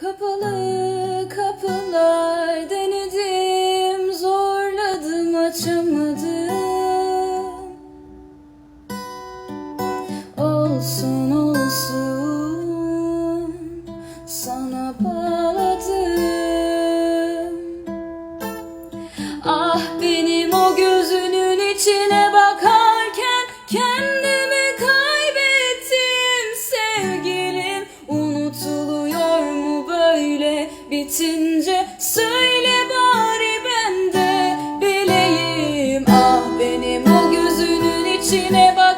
Kapalı kapılar denedim, zorladım açamadım. Olsun olsun sana bağladım. Ah benim bitince söyle bari ben de bileyim. Ah benim o gözünün içine bak.